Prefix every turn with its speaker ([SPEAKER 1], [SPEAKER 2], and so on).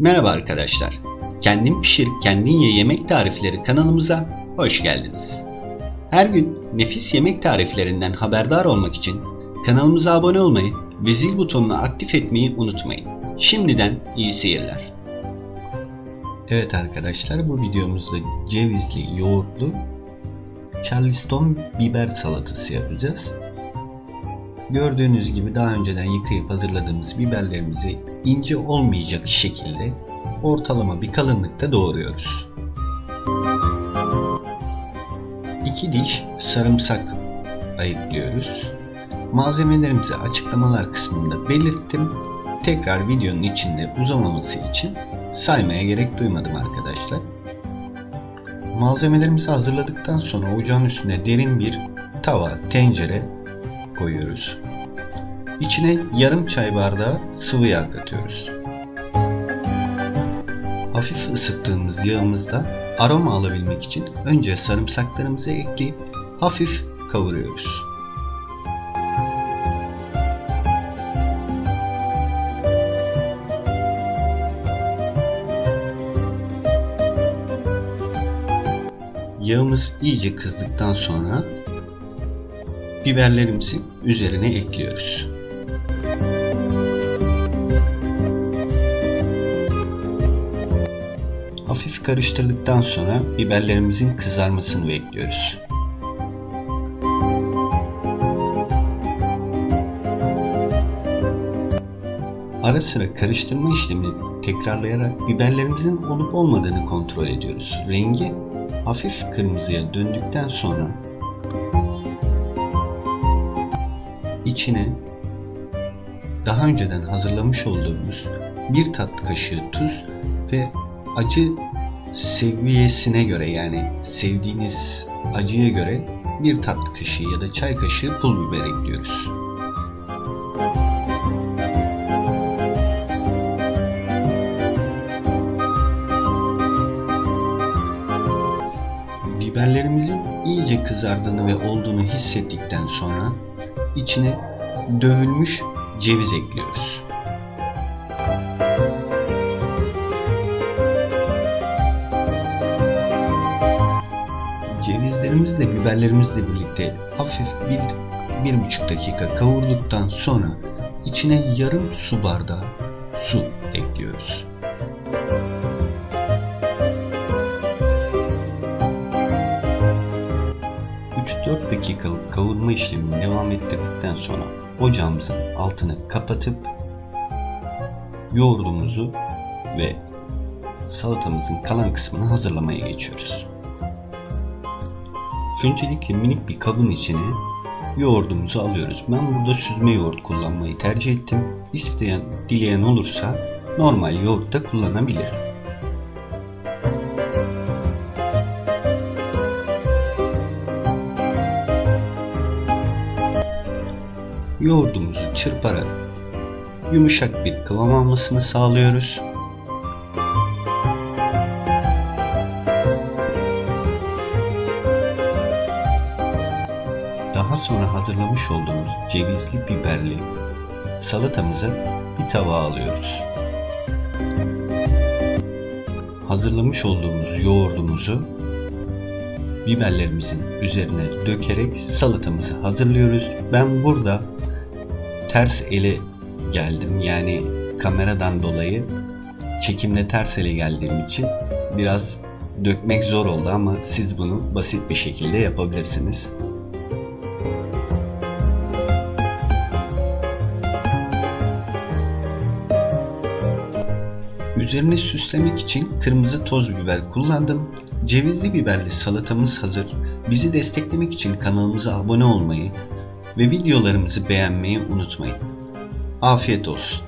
[SPEAKER 1] Merhaba arkadaşlar. Kendin pişir, kendin ye yemek tarifleri kanalımıza hoş geldiniz. Her gün nefis yemek tariflerinden haberdar olmak için kanalımıza abone olmayı ve zil butonunu aktif etmeyi unutmayın. Şimdiden iyi seyirler. Evet arkadaşlar bu videomuzda cevizli, yoğurtlu Charleston biber salatası yapacağız. Gördüğünüz gibi daha önceden yıkayıp hazırladığımız biberlerimizi ince olmayacak şekilde ortalama bir kalınlıkta doğruyoruz. 2 diş sarımsak ayıklıyoruz. Malzemelerimizi açıklamalar kısmında belirttim. Tekrar videonun içinde uzamaması için saymaya gerek duymadım arkadaşlar. Malzemelerimizi hazırladıktan sonra ocağın üstüne derin bir tava, tencere koyuyoruz. İçine yarım çay bardağı sıvı yağ katıyoruz. Hafif ısıttığımız yağımızda aroma alabilmek için önce sarımsaklarımızı ekleyip hafif kavuruyoruz. Yağımız iyice kızdıktan sonra biberlerimizi üzerine ekliyoruz. Hafif karıştırdıktan sonra biberlerimizin kızarmasını bekliyoruz. Ara sıra karıştırma işlemini tekrarlayarak biberlerimizin olup olmadığını kontrol ediyoruz. Rengi hafif kırmızıya döndükten sonra içine daha önceden hazırlamış olduğumuz bir tatlı kaşığı tuz ve acı seviyesine göre yani sevdiğiniz acıya göre bir tatlı kaşığı ya da çay kaşığı pul biber ekliyoruz. Biberlerimizin iyice kızardığını ve olduğunu hissettikten sonra içine dövülmüş ceviz ekliyoruz. Cevizlerimizle biberlerimizle birlikte hafif bir, bir buçuk dakika kavurduktan sonra içine yarım su bardağı su ekliyoruz. ...3-4 dakikalık kavurma işlemini devam ettirdikten sonra ocağımızın altını kapatıp yoğurdumuzu ve salatamızın kalan kısmını hazırlamaya geçiyoruz. Öncelikle minik bir kabın içine yoğurdumuzu alıyoruz. Ben burada süzme yoğurt kullanmayı tercih ettim. İsteyen, dileyen olursa normal yoğurt da kullanabilir. Yoğurdumuzu çırparak yumuşak bir kıvam almasını sağlıyoruz. Daha sonra hazırlamış olduğumuz cevizli biberli salatamızı bir tabağa alıyoruz. Hazırlamış olduğumuz yoğurdumuzu biberlerimizin üzerine dökerek salatamızı hazırlıyoruz. Ben burada ters ele geldim. Yani kameradan dolayı çekimle ters ele geldiğim için biraz dökmek zor oldu ama siz bunu basit bir şekilde yapabilirsiniz. Üzerine süslemek için kırmızı toz biber kullandım. Cevizli biberli salatamız hazır. Bizi desteklemek için kanalımıza abone olmayı ve videolarımızı beğenmeyi unutmayın. Afiyet olsun.